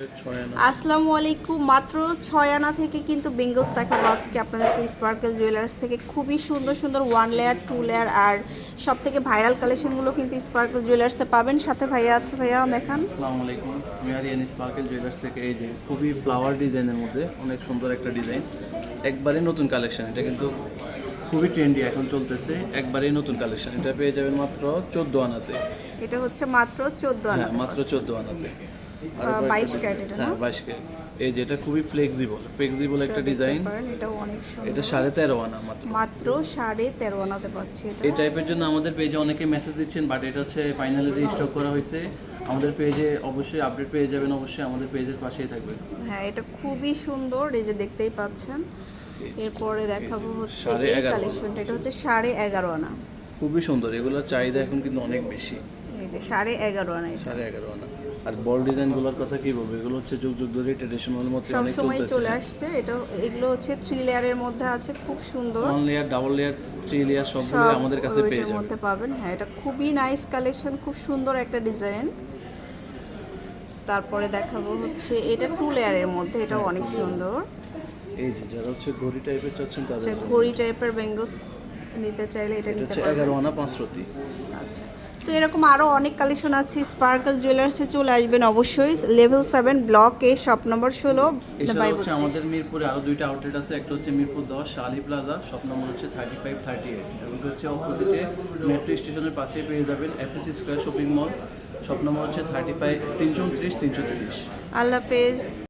আনা আসসালামু আলাইকুম। মাত্র ছয় আনা থেকে কিন্তু বেঙ্গলস দেখাবো আজকে আপনাদেরকে স্পার্কেল জুয়েলার্স থেকে। খুবই সুন্দর সুন্দর ওয়ান লেয়ার টু লেয়ার আর সব থেকে ভাইরাল কালেকশনগুলো কিন্তু স্পার্কেল জুয়েলার্সে পাবেন। সাথে ভাইয়া আছে ভাইয়া দেখান। আসসালামু আলাইকুম। আমি আরিয়ান স্পার্কেল জুয়েলার্স থেকে এই যে খুবই ফ্লাওয়ার ডিজাইনের মধ্যে অনেক সুন্দর একটা ডিজাইন একবারে নতুন কালেকশন এটা কিন্তু খুবই ট্রেন্ডি এখন চলতেছে। একবারেই নতুন কালেকশন এটা পেয়ে যাবেন মাত্র চোদ্দ আনাতে। এটা হচ্ছে মাত্র চোদ্দ আনা হ্যাঁ মাত্র চোদ্দ আনাতে। কয়েকটা 22 ক্যারেট? হ্যাঁ বাইশ ক্যারেট। এই যেটা খুবই ফ্লেক্সিবল ফ্লেক্সিবল একটা ডিজাইন এটাও অনেক সুন্দর। এটা সাড়ে তেরো আনা মাত্র। মাত্র সাড়ে তেরো আনাতে পাচ্ছি এটা। এই টাইপের জন্য আমাদের পেজে অনেকে মেসেজ দিচ্ছেন বাট এটা হচ্ছে ফাইনালি স্টক করা হয়েছে। আমাদের পেজে অবশ্যই আপডেট পেয়ে যাবেন অবশ্যই আমাদের পেজের পাশেই থাকবেন। হ্যাঁ এটা খুবই সুন্দর এই যে দেখতেই পাচ্ছেন। এরপরে দেখাবো হচ্ছে এই কালেকশনটা এটা হচ্ছে সাড়ে এগারো আনা। খুবই সুন্দর এগুলোর চাহিদা এখন কিন্তু অনেক বেশি। সাড়ে এগারো আনা সাড়ে এগারো আনা। আর বল ডিজাইনগুলোর কথা কি বলব? এগুলো হচ্ছে যুগ যুগ ধরে ট্রেডিশনাল মধ্যে সব অনেক সময় চলে আসছে। এটা এগুলো হচ্ছে থ্রি লেয়ারের মধ্যে আছে খুব সুন্দর। One layer double layer three layer সবগুলো আমাদের কাছে পেয়ে যাবেন মধ্যে পাবেন। হ্যাঁ এটা খুবই নাইস কালেকশন খুব সুন্দর একটা ডিজাইন তারপরে দেখাবো হচ্ছে এটা টু লেয়ারের মধ্যে এটাও অনেক সুন্দর। এই যে যারা হচ্ছে ঘড়ি টাইপের চাচ্ছেন আচ্ছা তাদের ঘড়ি টাইপের বেঙ্গলস নিতে চাইলে এটা নিতে পারবেন। এগারো আনা পাঁচশোটি আচ্ছা। সো এরকম আরও অনেক কালেকশন আছে। স্পার্কেল জুয়েলার্সে চলে আসবেন অবশ্যই। Level seven block A shop number ষোলো হচ্ছে আমাদের মিরপুরে আরও দুইটা আউটলেট আছে। একটা হচ্ছে মিরপুর দশ আলী প্লাজা। শপ নম্বর হচ্ছে থার্টি ফাইভ থার্টি এইট এবং হচ্ছে অপোজিটে মেট্রো স্টেশনের পাশে পেয়ে যাবেন FAC square shopping mall shop number হচ্ছে থার্টি ফাইভ তিনশো উনত্রিশ তিনশো তিরিশ। আল্লাহ হাফেজ।